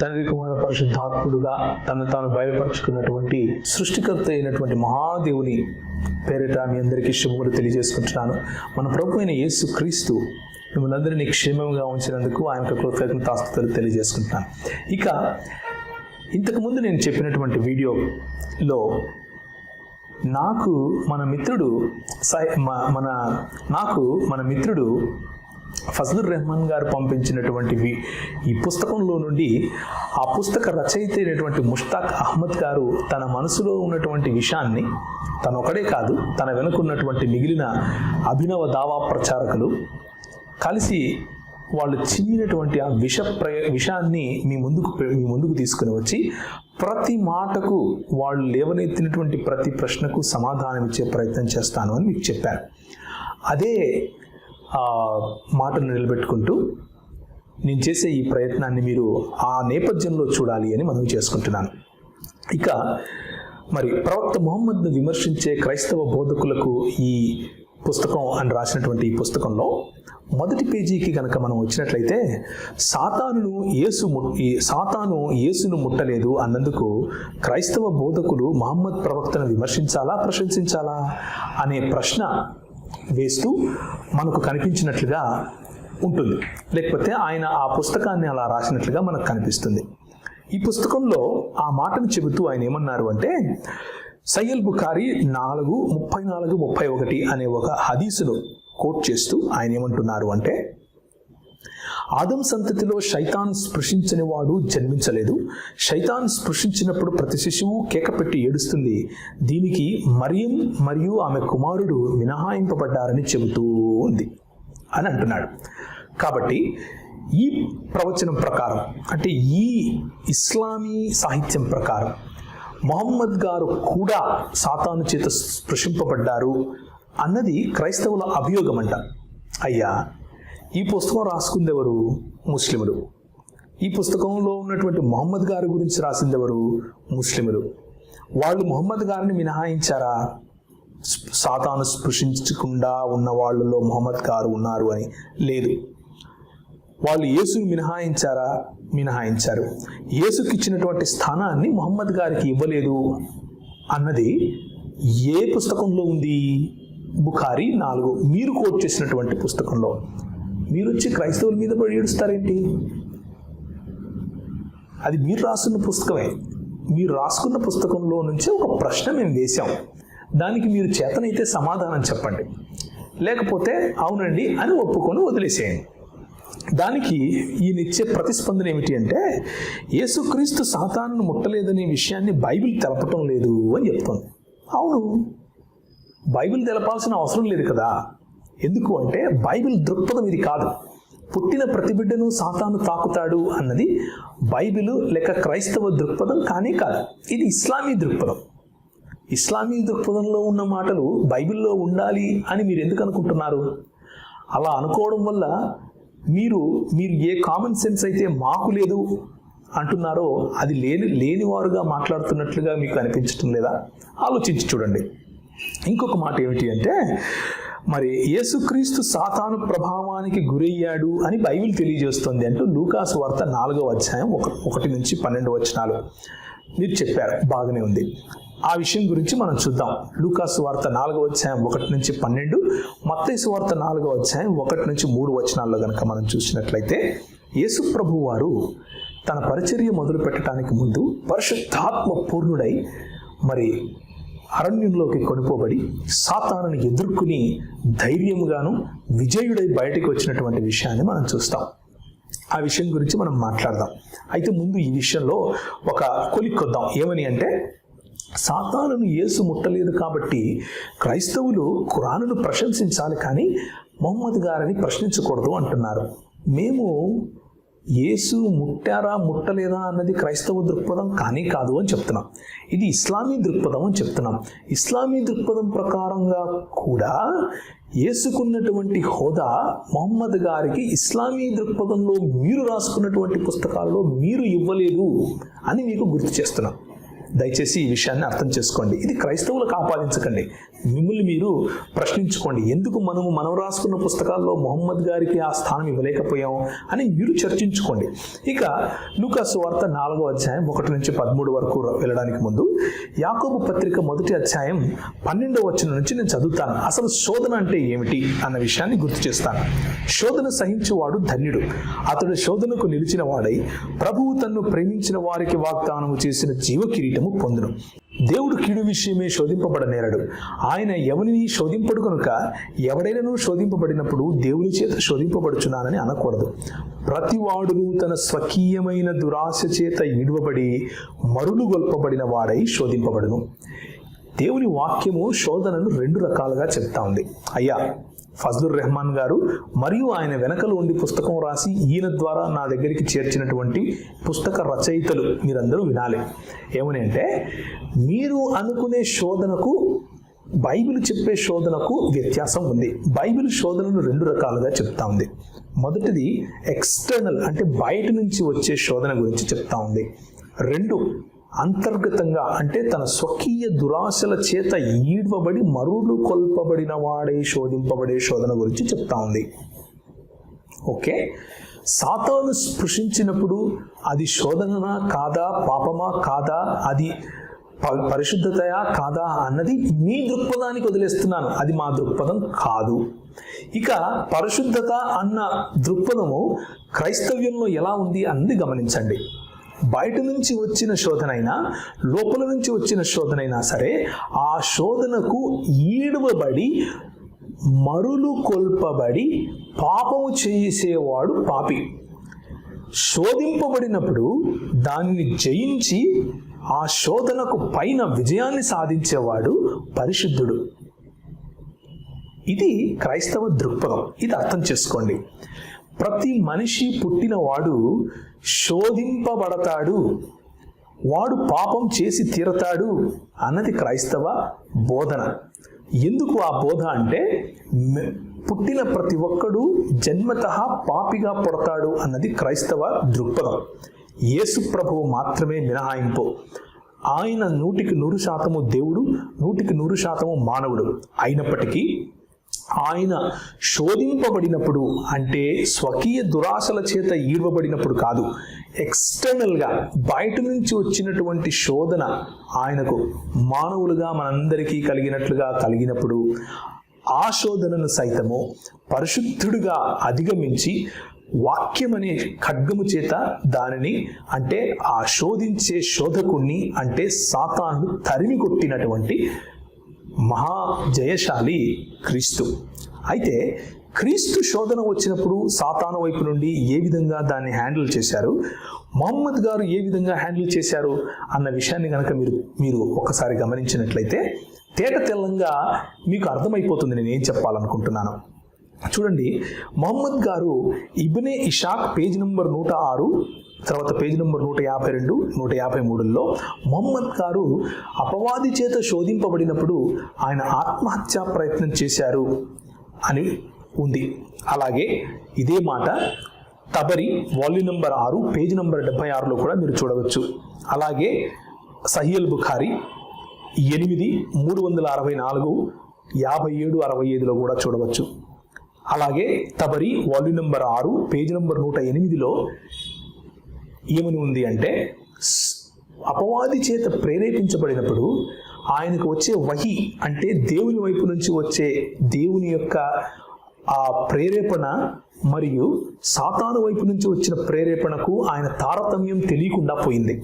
తండ్రి కుమార పరిశుద్ధాత్ముడుగా తను తాను బయలుపరుచుకున్నటువంటి సృష్టికర్త అయినటువంటి మహాదేవుని పేరిట మీ అందరికీ శుభములు తెలియజేసుకుంటున్నాను. మన ప్రభు అయిన యేసు క్రీస్తు మిమ్మల్ని అందరినీ క్షేమంగా ఉంచినందుకు ఆయనకు కృతజ్ఞతాస్తుతులు తెలియజేసుకుంటున్నాను. ఇక ఇంతకుముందు నేను చెప్పినటువంటి వీడియోలో నాకు మన మిత్రుడు సై మన నాకు మన మిత్రుడు ఫజలుర్ రెహమాన్ గారు పంపించినటువంటివి ఈ పుస్తకంలో నుండి ఆ పుస్తక రచయిత అయినటువంటి ముష్తాక్ అహ్మద్ గారు తన మనసులో ఉన్నటువంటి విషయాన్ని తన ఒకడే కాదు తన వెనుకున్నటువంటి మిగిలిన అభినవ దావా ప్రచారకులు కలిసి వాళ్ళు చిన్నినటువంటి ఆ విష ప్రయ విషయాన్ని మీ ముందుకు మీ ముందుకు తీసుకుని వచ్చి ప్రతి మాటకు వాళ్ళు లేవనెత్తినటువంటి ప్రతి ప్రశ్నకు సమాధానం ఇచ్చే ప్రయత్నం చేస్తాను అని మీకు చెప్పారు. అదే మాటను నిలబెట్టుకుంటూ నేను చేసే ఈ ప్రయత్నాన్ని మీరు ఆ నేపథ్యంలో చూడాలి అని మనం చేసుకుంటున్నాను. ఇక మరి ప్రవక్త మొహమ్మద్ను విమర్శించే క్రైస్తవ బోధకులకు ఈ పుస్తకం అని రాసినటువంటి ఈ పుస్తకంలో మొదటి పేజీకి కనుక మనం వచ్చినట్లయితే సాతానును యేసు ము సాతాను యేసును ముట్టలేదు అన్నందుకు క్రైస్తవ బోధకులు మహమ్మద్ ప్రవక్తను విమర్శించాలా ప్రశంసించాలా అనే ప్రశ్న వేస్తూ మనకు కనిపించినట్లుగా ఉంటుంది. లేకపోతే ఆయన ఆ పుస్తకాన్ని అలా రాసినట్లుగా మనకు కనిపిస్తుంది. ఈ పుస్తకంలో ఆ మాటను చెబుతూ ఆయన ఏమన్నారు అంటే సయ్యల్ బుఖారి నాలుగు ముప్పై నాలుగు ముప్పై ఒకటి అనే ఒక హదీసును కోట్ చేస్తూ ఆయన ఏమంటున్నారు అంటే ఆదం సంతతిలో శైతాన్ స్పృశించని వాడు జన్మించలేదు. శైతాన్ స్పృశించినప్పుడు ప్రతి శిశువు కేకపెట్టి ఏడుస్తుంది. దీనికి మరియం మరియు ఆమె కుమారుడు మినహాయింపబడ్డారని చెబుతూ ఉంది అని అంటున్నాడు. కాబట్టి ఈ ప్రవచనం ప్రకారం అంటే ఈ ఇస్లామీ సాహిత్యం ప్రకారం మొహమ్మద్ గారు కూడా సాతాను చేత స్పృశింపబడ్డారు అన్నది క్రైస్తవుల అభియోగం అంట అయ్యా ఈ పుస్తకం రాసుకుంది ఎవరు ముస్లిములు. ఈ పుస్తకంలో ఉన్నటువంటి మొహమ్మద్ గారి గురించి రాసింది ఎవరు ముస్లిములు. వాళ్ళు మొహమ్మద్ గారిని మినహాయించారా? సాతాను స్పృశించకుండా ఉన్న వాళ్ళలో మొహమ్మద్ గారు ఉన్నారు అని. లేదు. వాళ్ళు యేసుని మినహాయించారా? మినహాయించారు. యేసుకి ఇచ్చినటువంటి స్థానాన్ని మొహమ్మద్ గారికి ఇవ్వలేదు అన్నది ఏ పుస్తకంలో ఉంది? బుఖారి నాలుగు. మీరు కోట్ చేసినటువంటి పుస్తకంలో. మీరు వచ్చి క్రైస్తవుల మీద పడి ఏడుస్తారేంటి? అది మీరు రాసున్న పుస్తకమే. మీరు రాసుకున్న పుస్తకంలో నుంచి ఒక ప్రశ్న మేము వేశాం. దానికి మీరు చేతనైతే సమాధానం చెప్పండి. లేకపోతే అవునండి అని ఒప్పుకొని వదిలేసేయండి. దానికి ఈయన ఇచ్చే ప్రతిస్పందన ఏమిటి అంటే యేసుక్రీస్తు సాతాను ముట్టలేదనే విషయాన్ని బైబిల్ తెలపటం లేదు అని చెప్తుంది. అవును. బైబిల్ తెలపాల్సిన అవసరం లేదు కదా. ఎందుకు అంటే బైబిల్ దృక్పథం ఇది కాదు. పుట్టిన ప్రతి బిడ్డను సాతాను తాకుతాడు అన్నది బైబిల్ లేక క్రైస్తవ దృక్పథం కానీ కాదు. ఇది ఇస్లామీ దృక్పథం. ఇస్లామీ దృక్పథంలో ఉన్న మాటలు బైబిల్లో ఉండాలి అని మీరు ఎందుకు అనుకుంటున్నారు? అలా అనుకోవడం వల్ల మీరు మీరు ఏ కామన్ సెన్స్ అయితే మాకు లేదు అంటున్నారో అది లేని లేనివారుగా మాట్లాడుతున్నట్లుగా మీకు అనిపించటం లేదా? ఆలోచించి చూడండి. ఇంకొక మాట ఏమిటి అంటే మరి యేసుక్రీస్తు సాతాను ప్రభావానికి గురయ్యాడు అని బైబిల్ తెలియజేస్తుంది అంటూ లూకాస్ వార్త నాలుగో అధ్యాయం ఒక ఒకటి నుంచి పన్నెండు వచనాలు మీరు చెప్పారు. బాగానే ఉంది. ఆ విషయం గురించి మనం చూద్దాం. లూకాసు వార్త నాలుగో అధ్యాయం ఒకటి నుంచి పన్నెండు మత్తైసు వార్త నాలుగో అధ్యాయం ఒకటి నుంచి మూడు వచనాల్లో కనుక మనం చూసినట్లయితే యేసు ప్రభు వారు తన పరిచర్య మొదలు పెట్టడానికి ముందు పరిశుద్ధాత్మ పూర్ణుడై మరి అరణ్యంలోకి కొనుకోబడి సాతానుని ఎదుర్కొని ధైర్యముగాను విజయుడై బయటకు వచ్చినటువంటి విషయాన్ని మనం చూస్తాం. ఆ విషయం గురించి మనం మాట్లాడదాం. అయితే ముందు ఈ విషయంలో ఒక కొలిక్కొద్దాం ఏమని అంటే సాతానును యేసు ముట్టలేదు కాబట్టి క్రైస్తవులు ఖురానును ప్రశంసించాలి కానీ మొహమ్మద్ గారిని ప్రశ్నించకూడదు అంటున్నారు. మేము యేసు ముట్టారా ముట్టలేదా అన్నది క్రైస్తవ దృక్పథం కానీ కాదు అని చెప్తున్నాం. ఇది ఇస్లామీ దృక్పథం అని చెప్తున్నాం. ఇస్లామీ దృక్పథం ప్రకారంగా కూడా ఏసుకున్నటువంటి హోదా మొహమ్మద్ గారికి ఇస్లామీ దృక్పథంలో మీరు రాసుకున్నటువంటి పుస్తకాల్లో మీరు ఇవ్వలేదు అని మీకు గుర్తు చేస్తున్నాం. దయచేసి ఈ విషయాన్ని అర్థం చేసుకోండి. ఇది క్రైస్తవులకు ఆపాదించకండి. మిమ్మల్ని మీరు ప్రశ్నించుకోండి. ఎందుకు మనము మనం రాసుకున్న పుస్తకాల్లో మొహమ్మద్ గారికి ఆ స్థానం ఇవ్వలేకపోయాం అని మీరు చర్చించుకోండి. ఇక లూకాసు వార్త నాలుగో అధ్యాయం ఒకటి నుంచి పదమూడు వరకు వెళ్ళడానికి ముందు యాకోబు పత్రిక మొదటి అధ్యాయం పన్నెండవ వచ్చిన నుంచి నేను చదువుతాను. అసలు శోధన అంటే ఏమిటి అన్న విషయాన్ని గుర్తు చేస్తాను. శోధన సహించేవాడు ధన్యుడు. అతడు శోధనకు నిలిచిన వాడై ప్రభువు తన్ను ప్రేమించిన వారికి వాగ్దానము చేసిన జీవ కిరీటము పొందును. దేవుడు కీడు విషయమే శోధింపబడనేరడు. ఆయన ఎవరిని శోధింపడు కనుక ఎవడైనాను శోధింపబడినప్పుడు దేవుని చేత శోధింపబడుచున్నానని అనకూడదు. ప్రతివాడును తన స్వకీయమైన దురాశ చేత ఈడవబడి మరులు గొల్పబడిన వాడై శోధింపబడును. దేవుని వాక్యము శోధనను రెండు రకాలుగా చెప్తా ఉంది. అయ్యా ఫజ్లుర్ రెహమాన్ గారు మరియు ఆయన వెనకలు ఉండి పుస్తకం రాసి ఈయన ద్వారా నా దగ్గరికి చేర్చినటువంటి పుస్తక రచయితలు మీరందరూ వినాలి. ఏమని అంటే మీరు అనుకునే శోధనకు బైబిల్ చెప్పే శోధనకు వ్యత్యాసం ఉంది. బైబిల్ శోధనను రెండు రకాలుగా చెప్తా ఉంది. మొదటిది ఎక్స్టర్నల్ అంటే బయట నుంచి వచ్చే శోధన గురించి చెప్తా ఉంది. రెండు అంతర్గతంగా అంటే తన స్వకీయ దురాశల చేత ఈడ్వబడి మరులు కొల్పబడిన వాడే శోధింపబడే శోధన గురించి చెప్తా ఉంది ఓకే? సాతాను స్పృశించినప్పుడు అది శోధననా కాదా పాపమా కాదా అది ప- పరిశుద్ధతయా కాదా అన్నది మీ దృక్పథానికి వదిలేస్తున్నాను. అది మా దృక్పథం కాదు. ఇక పరిశుద్ధత అన్న దృక్పథము క్రైస్తవ్యంలో ఎలా ఉంది అన్నది గమనించండి. బయట నుంచి వచ్చిన శోధనైనా లోపల నుంచి వచ్చిన శోధనైనా సరే ఆ శోధనకు ఈడవబడి మరులు కొల్పబడి పాపము చేసేవాడు పాపి. శోధింపబడినప్పుడు దానిని జయించి ఆ శోధనకు పైన విజయాన్ని సాధించేవాడు పరిశుద్ధుడు. ఇది క్రైస్తవ దృక్పథం. ఇది అర్థం చేసుకోండి. ప్రతి మనిషి పుట్టినవాడు శోధింపబడతాడు. వాడు పాపం చేసి తీరతాడు అన్నది క్రైస్తవ బోధన. ఎందుకు ఆ బోధ అంటే పుట్టిన ప్రతి ఒక్కడు జన్మత పాపిగా పుడతాడు అన్నది క్రైస్తవ దృక్పథం. యేసు ప్రభువు మాత్రమే మినహాయింపు. ఆయన నూటికి నూరు శాతము దేవుడు నూటికి నూరు శాతము మానవుడు అయినప్పటికీ ఆయన శోధింపబడినప్పుడు అంటే స్వకీయ దురాశల చేత ఈడవబడినప్పుడు కాదు ఎక్స్టర్నల్గా బయట నుంచి వచ్చినటువంటి శోధన ఆయనకు మానవులుగా మనందరికీ కలిగినట్లుగా కలిగినప్పుడు ఆ శోధనను సైతము పరిశుద్ధుడుగా అధిగమించి వాక్యం అనే ఖడ్గము చేత దానిని అంటే ఆ శోధించే శోధకుణ్ణి అంటే సాతాను తరిమి కొట్టినటువంటి మహా జయశాలి క్రీస్తు. అయితే క్రీస్తు శోధన వచ్చినప్పుడు సాతాను వైపు నుండి ఏ విధంగా దాన్ని హ్యాండిల్ చేశారు? మొహమ్మద్ గారు ఏ విధంగా హ్యాండిల్ చేశారు? అన్న విషయాన్ని కనుక మీరు మీరు ఒకసారి గమనించినట్లయితే తేట తెల్లంగా మీకు అర్థమైపోతుంది నేను ఏం చెప్పాలనుకుంటున్నాను. చూడండి మొహమ్మద్ గారు ఇబ్నే ఇషాక్ పేజ్ నెంబర్ నూట ఆరు తర్వాత పేజ్ నెంబర్ నూట యాభై రెండు నూట యాభై మూడులో మొహమ్మద్ గారు అపవాది చేత శోధింపబడినప్పుడు ఆయన ఆత్మహత్యా ప్రయత్నం చేశారు అని ఉంది. అలాగే ఇదే మాట తబరి వాల్యూమ్ నెంబర్ ఆరు పేజ్ నెంబర్ డెబ్బై ఆరులో కూడా మీరు చూడవచ్చు. అలాగే సహియల్ బుఖారి ఎనిమిది మూడు వందల అరవై నాలుగు యాభై ఏడు అరవై ఐదులో కూడా చూడవచ్చు. అలాగే తబరి వాల్యూమ్ నెంబర్ ఆరు పేజ్ నెంబర్ నూట ఎనిమిదిలో ఏమని ఉంది అంటే అపవాది చేత ప్రేరేపించబడినప్పుడు ఆయనకు వచ్చే వహి అంటే దేవుని వైపు నుంచి వచ్చే దేవుని యొక్క ఆ ప్రేరేపణ మరియు సాతాను వైపు నుంచి వచ్చిన ప్రేరేపణకు ఆయన తారతమ్యం తెలియకుండా పోయింది.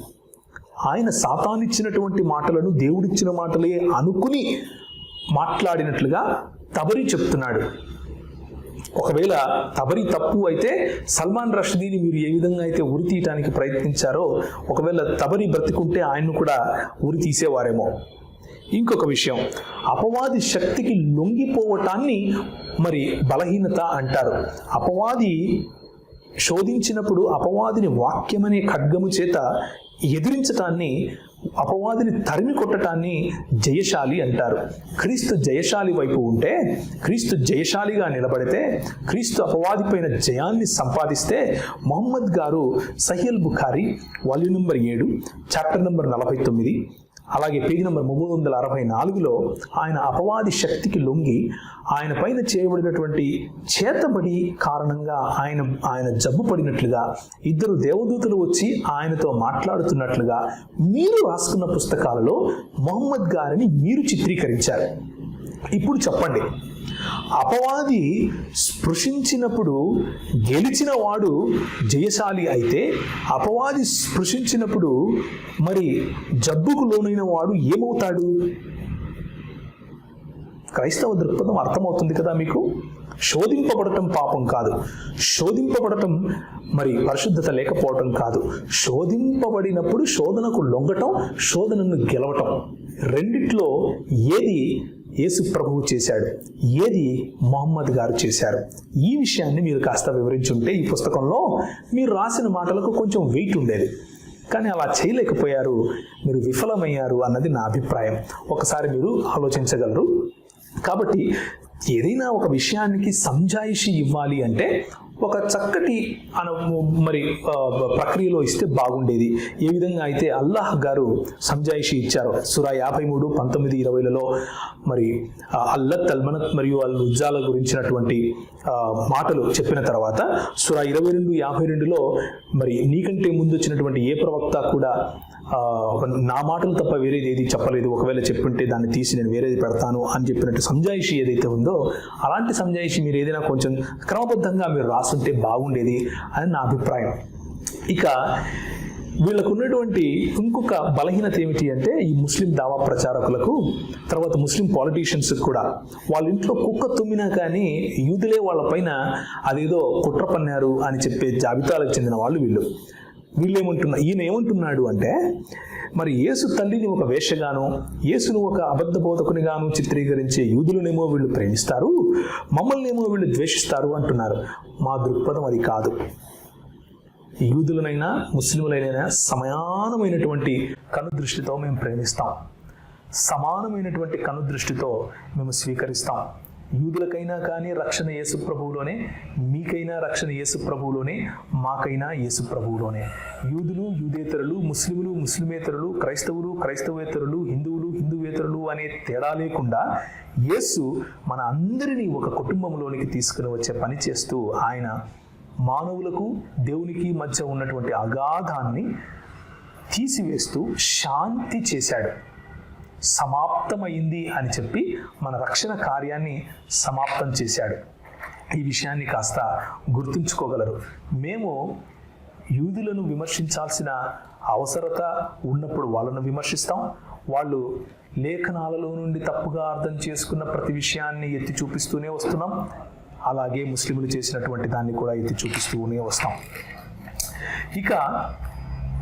ఆయన సాతానిచ్చినటువంటి మాటలను దేవుడిచ్చిన మాటలే అనుకుని మాట్లాడినట్లుగా తబరి చెప్తున్నాడు. ఒకవేళ తబరి తప్పు అయితే సల్మాన్ రష్దీని మీరు ఏ విధంగా అయితే ఉరి తీయటానికి ప్రయత్నించారో ఒకవేళ తబరి బ్రతికుంటే ఆయన్ను కూడా ఉరి తీసేవారేమో. ఇంకొక విషయం అపవాది శక్తికి లొంగిపోవటాన్ని మరి బలహీనత అంటారు. అపవాది శోధించినప్పుడు అపవాదిని వాక్యమనే ఖడ్గము చేత ఎదిరించటాన్ని అపవాదిని తరిమి కొట్టటాన్ని జయశాలి అంటారు. క్రీస్తు జయశాలి వైపు ఉంటే క్రీస్తు జయశాలిగా నిలబడితే క్రీస్తు అపవాది పైన జయాన్ని సంపాదిస్తే మొహమ్మద్ గారు Sahih al Bukhari volume number ఏడు చాప్టర్ నెంబర్ నలభై తొమ్మిది అలాగే పేజీ నెంబర్ మూడు వందల అరవై నాలుగులో ఆయన అపవాది శక్తికి లొంగి ఆయన పైన చేయబడినటువంటి చేతబడి కారణంగా ఆయన ఆయన జబ్బు పడినట్లుగా ఇద్దరు దేవదూతలు వచ్చి ఆయనతో మాట్లాడుతున్నట్లుగా మీరు రాసుకున్న పుస్తకాలలో మొహమ్మద్ గారిని మీరు చిత్రీకరించారు. ఇప్పుడు చెప్పండి. అపవాది స్పృశించినప్పుడు గెలిచిన వాడు జయశాలి అయితే అపవాది స్పృశించినప్పుడు మరి జబ్బుకు లోనైన వాడు ఏమవుతాడు? క్రైస్తవ దృక్పథం అర్థమవుతుంది కదా మీకు? శోధింపబడటం పాపం కాదు. శోధింపబడటం మరి పరిశుద్ధత లేకపోవటం కాదు. శోధింపబడినప్పుడు శోధనకు లొంగటం శోధనను గెలవటం. రెండిట్లో ఏది యేసు ప్రభువు చేశాడు. ఏది మొహమ్మద్ గారు చేశారు? ఈ విషయాన్ని మీరు కాస్త వివరించుంటే ఈ పుస్తకంలో మీరు రాసిన మాటలకు కొంచెం వెయిట్ ఉండేది. కానీ అలా చేయలేకపోయారు. మీరు విఫలమయ్యారు అన్నది నా అభిప్రాయం. ఒకసారి మీరు ఆలోచించగలరు. కాబట్టి ఏదైనా ఒక విషయానికి సంజాయిషి ఇవ్వాలి అంటే ఒక చక్కటి అన మరి ప్రక్రియలో ఇస్తే బాగుండేది. ఏ విధంగా అయితే అల్లాహ్ గారు సంజాయిషి ఇచ్చారో సురా యాభై మూడు పంతొమ్మిది ఇరవైలలో మరి అల్లత్ అల్మనత్ మరియు అల్ ఉజ్జాల గురించినటువంటి మాటలు చెప్పిన తర్వాత సురా ఇరవై రెండు యాభై రెండులో మరి నీకంటే ముందు వచ్చినటువంటి ఏ ప్రవక్త కూడా నా మాటలు తప్ప వేరేది ఏది చెప్పలేదు. ఒకవేళ చెప్పుంటే దాన్ని తీసి నేను వేరేది పెడతాను అని చెప్పినట్టు సంజాయిషి ఏదైతే ఉందో అలాంటి సంజాయిషి మీరు ఏదైనా కొంచెం క్రమబద్ధంగా మీరు రాసుంటే బాగుండేది అని నా అభిప్రాయం. ఇక వీళ్ళకు ఉన్నటువంటి ఇంకొక బలహీనత ఏమిటి అంటే ఈ ముస్లిం దావా ప్రచారకులకు తర్వాత ముస్లిం పాలిటీషియన్స్ కూడా వాళ్ళ ఇంట్లో కుక్క తుమ్మినా కానీ యూదులే వాళ్ళ పైన అదేదో కుట్ర పన్నారు అని చెప్పే జాబితాలకు చెందిన వాళ్ళు వీళ్ళు. వీళ్ళు ఈయన ఏమంటున్నాడు అంటే మరి యేసు తల్లిని ఒక వేషగాను యేసును ఒక అబద్ధ బోధకునిగాను చిత్రీకరించే యూదులనేమో వీళ్ళు ప్రేమిస్తారు మమ్మల్నేమో వీళ్ళు ద్వేషిస్తారు అంటున్నారు. మా దృక్పథం అది కాదు. యూదులనైనా ముస్లింలైనా సమానమైనటువంటి కనుదృష్టితో మేము ప్రేమిస్తాం. సమానమైనటువంటి కనుదృష్టితో మేము స్వీకరిస్తాం. యూదులకైనా కానీ రక్షణ యేసు ప్రభువులోనే మీకైనా రక్షణ యేసు ప్రభువులోనే మాకైనా యేసు ప్రభువులోనే. యూదులు యూదేతరులు ముస్లిములు ముస్లిమేతరులు క్రైస్తవులు క్రైస్తవేతరులు హిందువులు హిందువేతరులు అనే తేడా లేకుండా యేసు మన అందరినీ ఒక కుటుంబంలోనికి తీసుకుని వచ్చే పని చేస్తూ ఆయన మానవులకు దేవునికి మధ్య ఉన్నటువంటి అగాధాన్ని తీసివేస్తూ శాంతి చేశాడు. సమాప్తమైంది అని చెప్పి మన రక్షణ కార్యాన్ని సమాప్తం చేశాడు. ఈ విషయాన్ని కాస్త గుర్తుంచుకోగలరు. మేము యూదులను విమర్శించాల్సిన అవసరత ఉన్నప్పుడు వాళ్ళను విమర్శిస్తాం. వాళ్ళు లేఖనాలలో నుండి తప్పుగా అర్థం చేసుకున్న ప్రతి విషయాన్ని ఎత్తి చూపిస్తూనే వస్తున్నాం. అలాగే ముస్లింలు చేసినటువంటి దాన్ని కూడా ఎత్తి చూపిస్తూనే వస్తాం. ఇక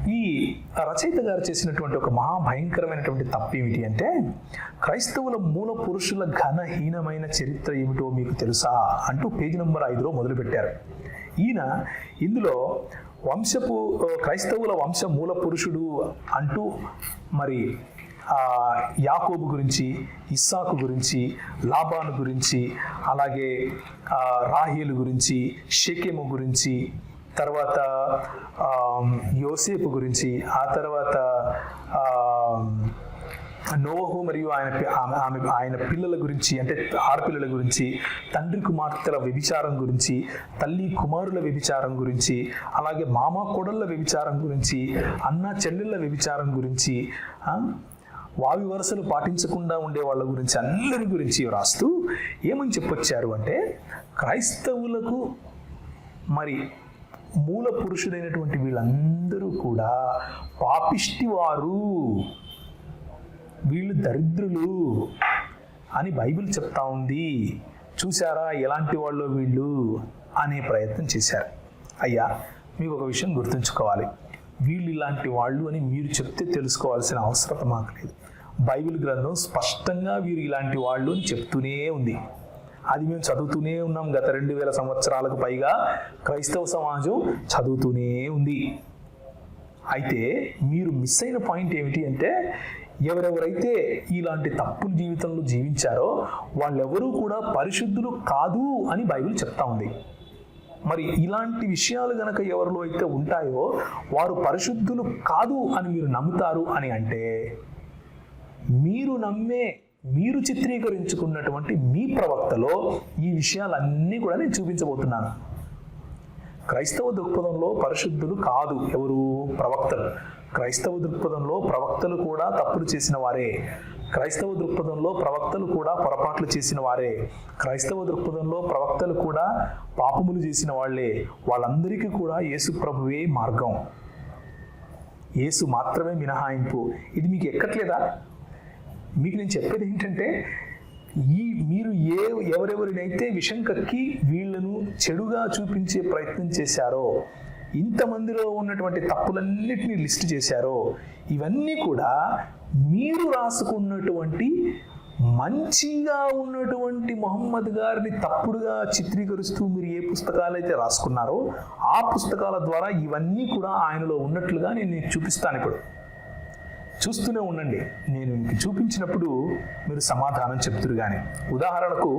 ఈ రచయిత గారు చేసినటువంటి ఒక మహాభయంకరమైనటువంటి తప్పు ఏమిటి అంటే క్రైస్తవుల మూల పురుషుల ఘనహీనమైన చరిత్ర ఏమిటో మీకు తెలుసా అంటూ పేజీ నెంబర్ ఐదులో మొదలుపెట్టారు. ఈయన ఇందులో వంశపు క్రైస్తవుల వంశ మూల పురుషుడు అంటూ మరి యాకోబు గురించి ఇస్సాకు గురించి లాబాను గురించి అలాగే ఆ, గురించి షెకెము గురించి తర్వాత యోసేపు గురించి ఆ తర్వాత నోహు మరియు ఆయన ఆమె ఆమె ఆయన పిల్లల గురించి అంటే ఆడపిల్లల గురించి తండ్రి కుమార్తెల వ్యభిచారం గురించి తల్లి కుమారుల వ్యభిచారం గురించి అలాగే మామ కొడళ్ళ వ్యభిచారం గురించి అన్న చెల్లెళ్ళ వ్యభిచారం గురించి వావి వరుసలు పాటించకుండా ఉండే వాళ్ళ గురించి అందరి గురించి రాస్తూ ఏమని చెప్పొచ్చారు అంటే క్రైస్తవులకు మరి మూల పురుషుడైనటువంటి వీళ్ళందరూ కూడా పాపిష్టి వారు వీళ్ళు దరిద్రులు అని బైబిల్ చెప్తా ఉంది. చూసారా ఎలాంటి వాళ్ళు వీళ్ళు అనే ప్రయత్నం చేశారు. అయ్యా మీకు ఒక విషయం గుర్తుంచుకోవాలి. వీళ్ళు ఇలాంటి వాళ్ళు అని మీరు చెప్తే తెలుసుకోవాల్సిన అవసరం మాకు లేదు. బైబిల్ గ్రంథం స్పష్టంగా వీరు ఇలాంటి వాళ్ళు అని చెప్తూనే ఉంది. అది మేము చదువుతూనే ఉన్నాం గత రెండు వేల సంవత్సరాలకు పైగా. క్రైస్తవ సమాజం చదువుతూనే ఉంది. అయితే మీరు మిస్ అయిన పాయింట్ ఏమిటి అంటే ఎవరెవరైతే ఇలాంటి తప్పుడు జీవితంలో జీవించారో వాళ్ళెవరూ కూడా పరిశుద్ధులు కాదు అని బైబిల్ చెప్తా ఉంది. మరి ఇలాంటి విషయాలు గనక ఎవరిలో అయితే ఉంటాయో వారు పరిశుద్ధులు కాదు అని మీరు నమ్ముతారు అని అంటే మీరు నమ్మే మీరు చిత్రీకరించుకున్నటువంటి మీ ప్రవక్తలో ఈ విషయాలన్నీ కూడా నేను చూపించబోతున్నాను. క్రైస్తవ దృక్పథంలో పరిశుద్ధులు కాదు ఎవరు? ప్రవక్తలు. క్రైస్తవ దృక్పథంలో ప్రవక్తలు కూడా తప్పులు చేసిన వారే. క్రైస్తవ దృక్పథంలో ప్రవక్తలు కూడా పొరపాట్లు చేసిన వారే. క్రైస్తవ దృక్పథంలో ప్రవక్తలు కూడా పాపములు చేసిన వాళ్ళే. వాళ్ళందరికీ కూడా యేసు ప్రభువే మార్గం. యేసు మాత్రమే మినహాయింపు. ఇది మీకు ఎక్కట్లేదా? మీకు నేను చెప్పేది ఏంటంటే ఈ మీరు ఏ ఎవరెవరినైతే విషం కక్కి వీళ్ళను చెడుగా చూపించే ప్రయత్నం చేశారో ఇంతమందిలో ఉన్నటువంటి తప్పులన్నిటినీ లిస్ట్ చేశారో ఇవన్నీ కూడా మీరు రాసుకున్నటువంటి మంచిగా ఉన్నటువంటి మొహమ్మద్ గారిని తప్పుడుగా చిత్రీకరిస్తూ మీరు ఏ పుస్తకాలైతే రాసుకున్నారో ఆ పుస్తకాల ద్వారా ఇవన్నీ కూడా ఆయనలో ఉన్నట్లుగా నేను చూపిస్తాను ఇప్పుడు. చూస్తూనే ఉండండి. నేను మీకు చూపించినప్పుడు మీరు సమాధానం చెప్తురు కానీ ఉదాహరణకు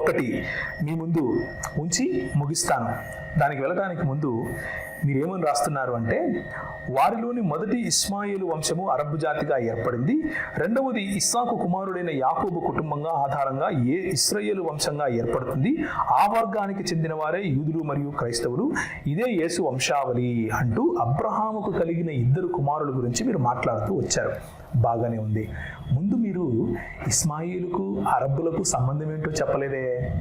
ఒకటి మీ ముందు ఉంచి ముగిస్తాను. దానికి వెళ్ళడానికి ముందు మీరేమని రాస్తున్నారు అంటే వారిలోని మొదటి ఇస్మాయిలు వంశము అరబ్ జాతిగా ఏర్పడింది. రెండవది ఇస్సాకు కుమారుడైన యాకూబు కుటుంబంగా ఆధారంగా ఏ ఇస్రాయేలు వంశంగా ఏర్పడుతుంది? ఆ వర్గానికి చెందిన వారే యూదులు మరియు క్రైస్తవులు. ఇదే యేసు వంశావళి అంటూ అబ్రహాముకు కలిగిన ఇద్దరు కుమారుల గురించి మీరు మాట్లాడుతూ వచ్చారు. బాగానే ఉంది. ముందు మీరు ఇస్మాయిలుకు అరబ్బులకు సంబంధం ఏంటో చెప్పలేదే?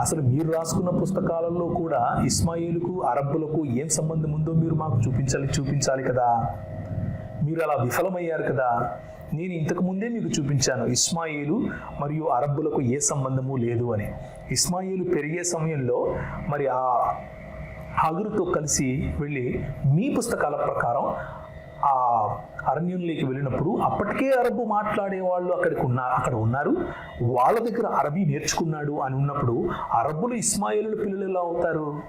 అసలు మీరు రాసుకున్న పుస్తకాలలో కూడా ఇస్మాయిలుకు అరబ్బులకు ఏం సంబంధం ఉందో మీరు మాకు చూపించాలి చూపించాలి కదా. మీరు అలా విఫలమయ్యారు కదా. నేను ఇంతకు ముందే మీకు చూపించాను ఇస్మాయిలు మరియు అరబ్బులకు ఏ సంబంధము లేదు అని. ఇస్మాయిలు పెరిగే సమయంలో మరి ఆ హగురుతో కలిసి వెళ్ళి మీ పుస్తకాల ప్రకారం ఆ అరణ్యంలోకి వెళ్ళినప్పుడు అప్పటికే అరబు మాట్లాడే వాళ్ళు అక్కడికి ఉన్నారు అక్కడ ఉన్నారు. వాళ్ళ దగ్గర అరబీ నేర్చుకున్నాడు అని ఉన్నప్పుడు అరబ్బులు ఇస్మాయిలు పిల్లలు ఎలా అవుతారు?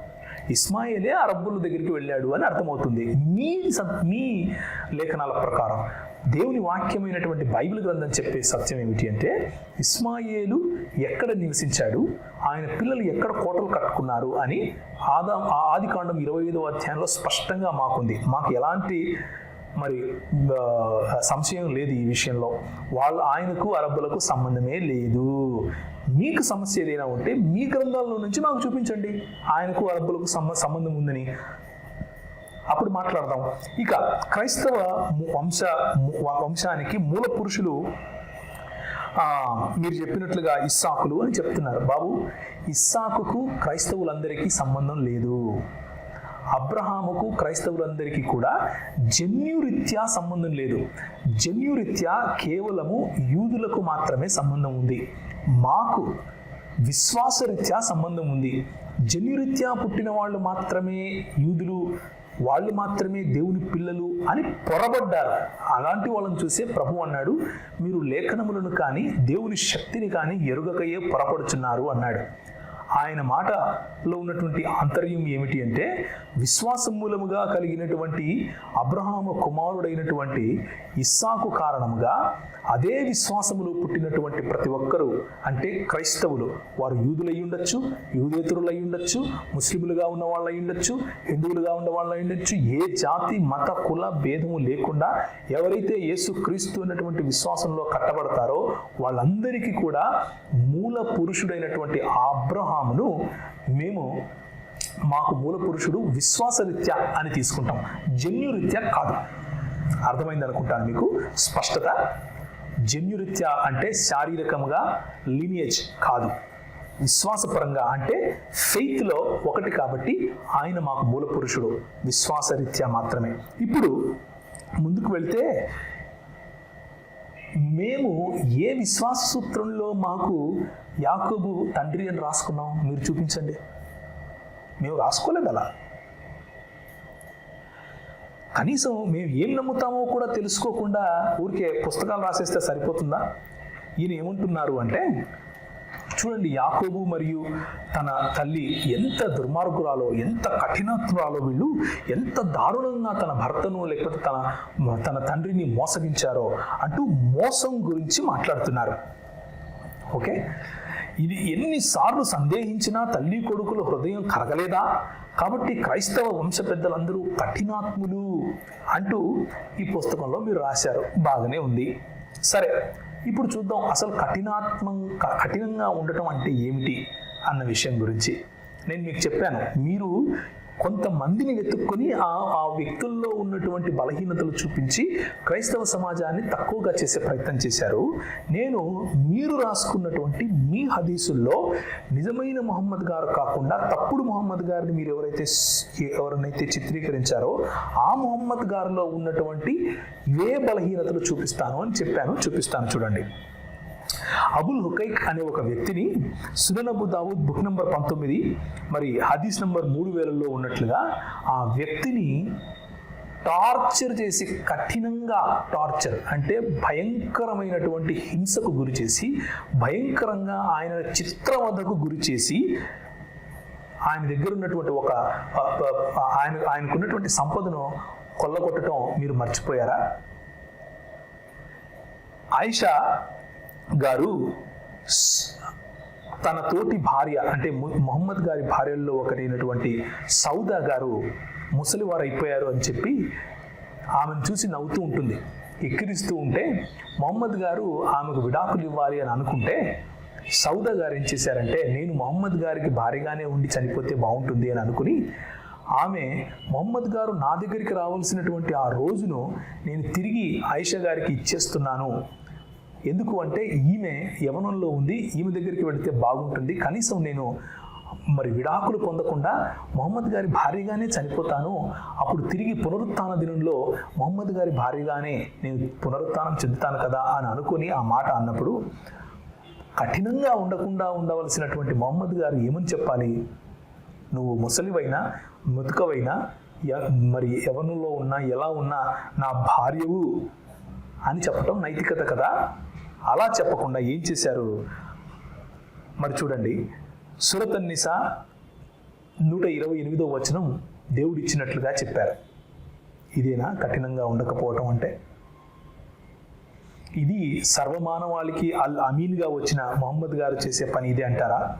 ఇస్మాయిలే అరబ్బుల దగ్గరికి వెళ్ళాడు అని అర్థమవుతుంది. మీ మీ లేఖనాల ప్రకారం దేవుని వాక్యమైనటువంటి బైబిల్ గ్రంథం చెప్పే సత్యం ఏమిటి అంటే ఇస్మాయేలు ఎక్కడ నివసించాడు? ఆయన పిల్లలు ఎక్కడ కోటలు కట్టుకున్నారు అని ఆదా ఆ ఆది కాండం ఇరవై ఐదవ అధ్యాయంలో స్పష్టంగా మాకుంది. మాకు ఎలాంటి మరి సంశయం లేదు ఈ విషయంలో. వాళ్ళు ఆయనకు అరబ్బులకు సంబంధమే లేదు. మీకు సమస్య ఏదైనా ఉంటే మీ గ్రంథాల్లో నుంచి మాకు చూపించండి. ఆయనకు అరబ్బులకు సంబంధం ఉందని. అప్పుడు మాట్లాడదాం. ఇక క్రైస్తవ వంశ వంశానికి మూల పురుషులు మీరు చెప్పినట్లుగా ఇస్సాకులు అని చెప్తున్నారు. బాబు ఇస్సాకుకు క్రైస్తవులందరికీ సంబంధం లేదు. అబ్రహాముకు క్రైస్తవులందరికీ కూడా జన్యురీత్యా సంబంధం లేదు. జన్యురీత్యా కేవలము యూదులకు మాత్రమే సంబంధం ఉంది. మాకు విశ్వాసరీత్యా సంబంధం ఉంది. జన్యురీత్యా పుట్టిన వాళ్ళు మాత్రమే యూదులు వాళ్ళు మాత్రమే దేవుని పిల్లలు అని పొరబడ్డారు. అలాంటి వాళ్ళని చూసే ప్రభు అన్నాడు మీరు లేఖనములను కానీ దేవుని శక్తిని కానీ ఎరుగకయే పొరపడుచున్నారు అన్నాడు. ఆయన మాటలో ఉన్నటువంటి ఆంతర్యం ఏమిటి అంటే విశ్వాసం మూలముగా కలిగినటువంటి అబ్రహాము కుమారుడైనటువంటి ఇస్సాకు కారణముగా అదే విశ్వాసములో పుట్టినటువంటి ప్రతి ఒక్కరూ అంటే క్రైస్తవులు వారు యూదులై ఉండొచ్చు యూదేతరులై ఉండొచ్చు ముస్లింలుగా ఉన్న వాళ్ళు అయి ఉండొచ్చు హిందువులుగా ఉన్న వాళ్ళు ఉండొచ్చు ఏ జాతి మత కుల భేదము లేకుండా ఎవరైతే యేసు క్రీస్తు అన్నటువంటి విశ్వాసంలో కట్టబడతారో వాళ్ళందరికీ కూడా మూల పురుషుడైనటువంటి అబ్రహామును మేము మాకు మూల పురుషుడు విశ్వాసరీత్యా అని తీసుకుంటాం. జన్యురీత్యా కాదు. అర్థమైంది అనుకుంటాను మీకు? స్పష్టత. జన్యురీత్యా అంటే శారీరకంగా లీనియేజ్ కాదు. విశ్వాసపరంగా అంటే ఫెయిత్లో ఒకటి కాబట్టి ఆయన మాకు మూల పురుషుడు విశ్వాసరీత్యా మాత్రమే. ఇప్పుడు ముందుకు వెళ్తే మేము ఏ విశ్వాస సూత్రంలో మాకు యాకోబు తండ్రి అని రాసుకున్నాం? మీరు చూపించండి. మేము రాసుకోలేదు అలా కనీసం మేము ఏం నమ్ముతామో కూడా తెలుసుకోకుండా ఊరికే పుస్తకాలు రాసేస్తే సరిపోతుందా? ఈయన ఏమంటున్నారు అంటే చూడండి యాకోబు మరియు తన తల్లి ఎంత దుర్మార్గురాలో ఎంత కఠినత్వాలో వీళ్ళు ఎంత దారుణంగా తన భర్తను లేకపోతే తన తన తండ్రిని మోసగించారో అంటూ మోసం గురించి మాట్లాడుతున్నారు. ఓకే? ఇది ఎన్నిసార్లు సందేహించినా తల్లి కొడుకుల హృదయం కరగలేదా? కాబట్టి క్రైస్తవ వంశ పెద్దలందరూ కఠినాత్ములు అంటూ ఈ పుస్తకంలో మీరు రాశారు. బాగానే ఉంది. సరే ఇప్పుడు చూద్దాం అసలు కఠినాత్మం కఠినంగా ఉండటం అంటే ఏమిటి అన్న విషయం గురించి. నేను మీకు చెప్పాను మీరు కొంతమందిని వెతుక్కొని ఆ ఆ వ్యక్తుల్లో ఉన్నటువంటి బలహీనతలు చూపించి క్రైస్తవ సమాజాన్ని తక్కువగా చేసే ప్రయత్నం చేశారు. నేను మీరు రాసుకున్నటువంటి మీ హదీసుల్లో నిజమైన మొహమ్మద్ గారు కాకుండా తప్పుడు మొహమ్మద్ గారిని మీరు ఎవరైతే ఎవరినైతే చిత్రీకరించారో ఆ మొహమ్మద్ గారిలో ఉన్నటువంటి ఏ బలహీనతలు చూపిస్తాను అని చెప్పాను. చూపిస్తాను చూడండి. అబుల్ హుకైక్ అనే ఒక వ్యక్తిని సుననబు దావుద్ బుక్ నంబర్ పంతొమ్మిది మరి హదీస్ నంబర్ మూడు వేలలో ఉన్నట్లుగా ఆ వ్యక్తిని టార్చర్ చేసి కఠినంగా టార్చర్ అంటే భయంకరమైనటువంటి హింసకు గురి చేసి భయంకరంగా ఆయన చిత్రవధకు గురి చేసి ఆయన దగ్గర ఉన్నటువంటి ఒక ఆయన ఆయనకున్నటువంటి సంపదను కొల్లగొట్టడం మీరు మర్చిపోయారా? ఆయిషా గారు తన తోటి భార్య అంటే మొహమ్మద్ గారి భార్యల్లో ఒకటైనటువంటి సౌదా గారు ముసలివారు అయిపోయారు అని చెప్పి ఆమెను చూసి నవ్వుతూ ఉంటుంది. ఎక్కిరిస్తూ ఉంటే మొహమ్మద్ గారు ఆమెకు విడాకులు ఇవ్వాలి అని అనుకుంటే సౌదా గారు ఏం చేశారంటే నేను మొహమ్మద్ గారికి భారీగానే ఉండి చనిపోతే బాగుంటుంది అని అనుకుని ఆమె మొహమ్మద్ గారు నా దగ్గరికి రావాల్సినటువంటి ఆ రోజును నేను తిరిగి ఆయిషా గారికి ఇచ్చేస్తున్నాను. ఎందుకు అంటే ఈమె యవనంలో ఉంది ఈమె దగ్గరికి వెళితే బాగుంటుంది. కనీసం నేను మరి విడాకులు పొందకుండా మొహమ్మద్ గారి భార్యగానే చనిపోతాను. అప్పుడు తిరిగి పునరుత్థాన దినంలో మొహమ్మద్ గారి భార్యగానే నేను పునరుత్థానం చెందుతాను కదా అని అనుకొని ఆ మాట అన్నప్పుడు కఠినంగా ఉండకుండా ఉండవలసినటువంటి మొహమ్మద్ గారు ఏమని చెప్పాలి? నువ్వు ముసలివైనా మృతుకవైనా మరి ఎవరిలో ఉన్నా ఎలా ఉన్నా నా భార్యవు అని చెప్పటం నైతికత కదా? అలా చెప్పకుండా ఏం చేశారు? మరి చూడండి. సురతన్నిసా నూట ఇరవై ఎనిమిదో వచనం దేవుడిచ్చినట్లుగా చెప్పారు. ఇదేనా? కఠినంగా ఉండకపోవటం అంటే. ఇది సర్వమానవాళికి అల్ అమీన్గా వచ్చిన మొహమ్మద్ గారు చేసే పని ఇదే అంటారా?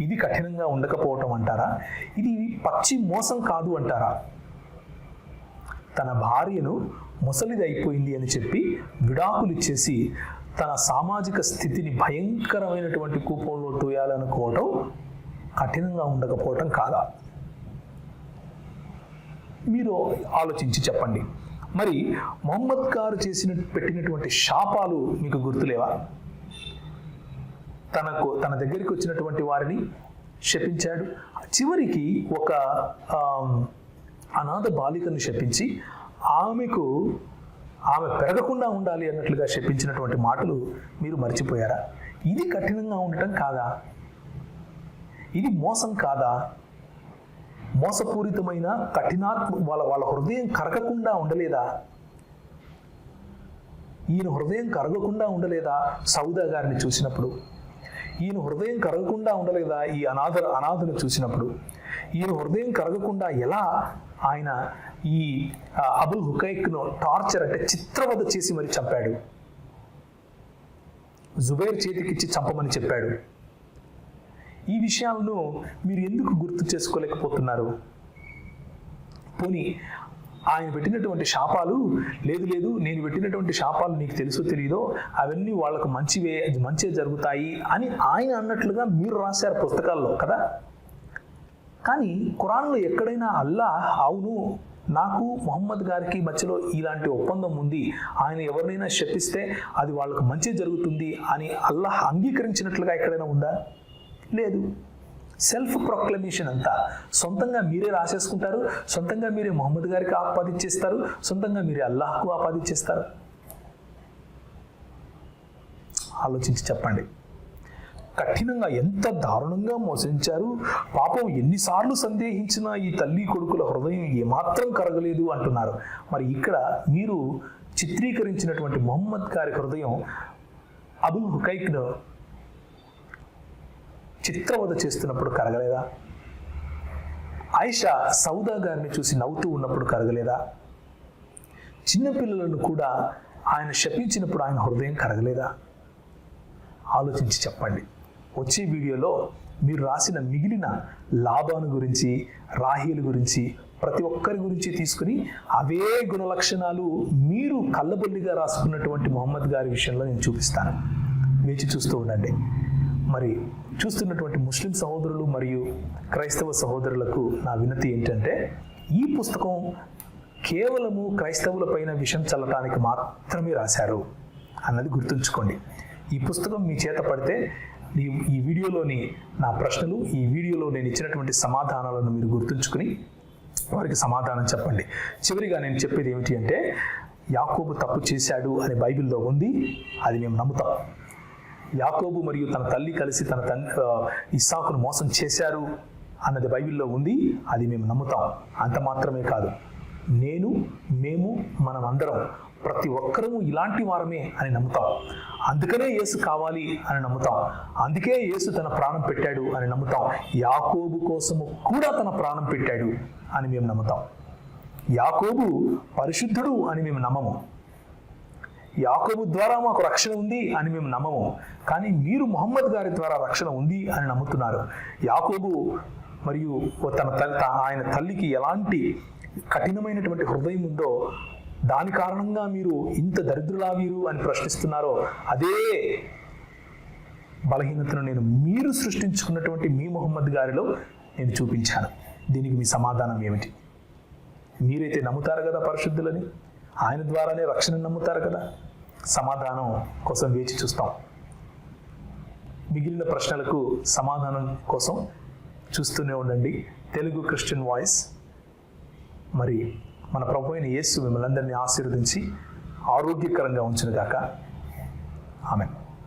ఇది కఠినంగా ఉండకపోవటం అంటారా? ఇది పచ్చి మోసం కాదు అంటారా? తన భార్యను ముసలిది అయిపోయింది అని చెప్పి విడాకులు ఇచ్చేసి తన సామాజిక స్థితిని భయంకరమైనటువంటి కూపంలో తూయాలనుకోవటం కఠినంగా ఉండకపోవటం కాదా? మీరు ఆలోచించి చెప్పండి. మరి మొహమ్మద్ గారు చేసిన పెట్టినటువంటి శాపాలు మీకు గుర్తులేవా? తనకు తన దగ్గరికి వచ్చినటువంటి వారిని శపించాడు. చివరికి ఒక అనాథ బాలికను శపించి ఆమెకు ఆమె పెరగకుండా ఉండాలి అన్నట్లుగా శపించినటువంటి మాటలు మీరు మర్చిపోయారా? ఇది కఠినంగా ఉండటం కాదా? ఇది మోసం కాదా? మోసపూరితమైన కఠినాత్మ వాళ్ళ వాళ్ళ హృదయం కరగకుండా ఉండలేదా? ఈయన హృదయం కరగకుండా ఉండలేదా? సౌదా గారిని చూసినప్పుడు. ఈయన హృదయం కరగకుండా ఉండలేదా? ఈ అనాథ అనాథను చూసినప్పుడు. ఈయన హృదయం కరగకుండా ఎలా ఆయన ఈ అబుల్ హుకైక్ను టార్చర్ అంటే చిత్రవద చేసి మరి చంపాడు. జుబైర్ చేతికిచ్చి చంపమని చెప్పాడు. ఈ విషయాలను మీరు ఎందుకు గుర్తు చేసుకోలేకపోతున్నారు? పోనీ ఆయన పెట్టినటువంటి శాపాలు లేదు లేదు నేను పెట్టినటువంటి శాపాలు నీకు తెలుసో తెలియదో అవన్నీ వాళ్ళకు మంచివే మంచిగా జరుగుతాయి అని ఆయన అన్నట్లుగా మీరు రాశారు పుస్తకాల్లో కదా? కానీ ఖురాన్లో ఎక్కడైనా అల్లా అవును నాకు మొహమ్మద్ గారికి మధ్యలో ఇలాంటి ఒప్పందం ఉంది. ఆయన ఎవరినైనా శపిస్తే అది వాళ్ళకు మంచి జరుగుతుంది అని అల్లాహ్ అంగీకరించినట్లుగా ఎక్కడైనా ఉందా? లేదు. సెల్ఫ్ ప్రొక్లమేషన్ అంతా సొంతంగా మీరే రాసేసుకుంటారు సొంతంగా మీరే మొహమ్మద్ గారికి ఆపాదించేస్తారు సొంతంగా మీరే అల్లాహ్కు ఆపాదించేస్తారు ఆలోచించి చెప్పండి. కఠినంగా ఎంత దారుణంగా మోసించారు? పాపం ఎన్నిసార్లు సందేహించినా ఈ తల్లి కొడుకుల హృదయం ఏమాత్రం కరగలేదు అంటున్నారు. మరి ఇక్కడ మీరు చిత్రీకరించినటువంటి మొహమ్మద్ గారి హృదయం అబుల్ హుకైక్ను చిత్రవద చేస్తున్నప్పుడు కరగలేదా? ఆయిషా సౌదా గారిని చూసి నవ్వుతూ ఉన్నప్పుడు కరగలేదా? చిన్నపిల్లలను కూడా ఆయన శపించినప్పుడు ఆయన హృదయం కరగలేదా? ఆలోచించి చెప్పండి. వచ్చే వీడియోలో మీరు రాసిన మిగిలిన లాభాను గురించి రాహీల గురించి ప్రతి ఒక్కరి గురించి తీసుకుని అవే గుణ లక్షణాలు మీరు కళ్ళబొల్లిగా రాసుకున్నటువంటి మొహమ్మద్ గారి విషయంలో నేను చూపిస్తాను. వేచి చూస్తూ ఉండండి. మరి చూస్తున్నటువంటి ముస్లిం సహోదరులు మరియు క్రైస్తవ సహోదరులకు నా వినతి ఏంటంటే ఈ పుస్తకం కేవలము క్రైస్తవుల పైన విషం చల్లటానికి మాత్రమే రాశారు అన్నది గుర్తుంచుకోండి. ఈ పుస్తకం మీ చేత పడితే ఈ ఈ వీడియోలోని నా ప్రశ్నలు ఈ వీడియోలో నేను ఇచ్చినటువంటి సమాధానాలను మీరు గుర్తుంచుకుని వారికి సమాధానం చెప్పండి. చివరిగా నేను చెప్పేది ఏమిటి అంటే యాకోబు తప్పు చేశాడు అని బైబిల్లో ఉంది అది మేము నమ్ముతాం. యాకోబు మరియు తన తల్లి కలిసి తన తన్ ఇస్సాకును మోసం చేశారు అన్నది బైబిల్లో ఉంది అది మేము నమ్ముతాం. అంత మాత్రమే కాదు నేను మేము మనం అందరం ప్రతి ఒక్కరము ఇలాంటి వారమే అని నమ్ముతాం. అందుకనే యేసు కావాలి అని నమ్ముతాం. అందుకే యేసు తన ప్రాణం పెట్టాడు అని నమ్ముతాం. యాకోబు కోసము కూడా తన ప్రాణం పెట్టాడు అని మేము నమ్ముతాం. యాకోబు పరిశుద్ధుడు అని మేము నమ్మము. యాకోబు ద్వారా మాకు రక్షణ ఉంది అని మేము నమ్మము. కానీ మీరు మొహమ్మద్ గారి ద్వారా రక్షణ ఉంది అని నమ్ముతున్నారు. యాకోబు మరియు తన తల్లి ఆయన తల్లికి ఎలాంటి కఠినమైనటువంటి హృదయం ఉందో దాని కారణంగా మీరు ఇంత దరిద్రులా వీరు అని ప్రశ్నిస్తున్నారో అదే బలహీనతను నేను మీరు సృష్టించుకున్నటువంటి మీ మొహమ్మద్ గారిలో నేను చూపించాను. దీనికి మీ సమాధానం ఏమిటి? మీరైతే నమ్ముతారు కదా పరిశుద్ధులని? ఆయన ద్వారానే రక్షణ నమ్ముతారు కదా? సమాధానం కోసం వేచి చూస్తాం. మిగిలిన ప్రశ్నలకు సమాధానం కోసం చూస్తూనే ఉండండి. Telugu Christian voice. మరి మన ప్రభు అయిన యేసు మిమ్మల్ని అందరినీ ఆశీర్వదించి ఆరోగ్యకరంగా ఉంచునుగాక. ఆమె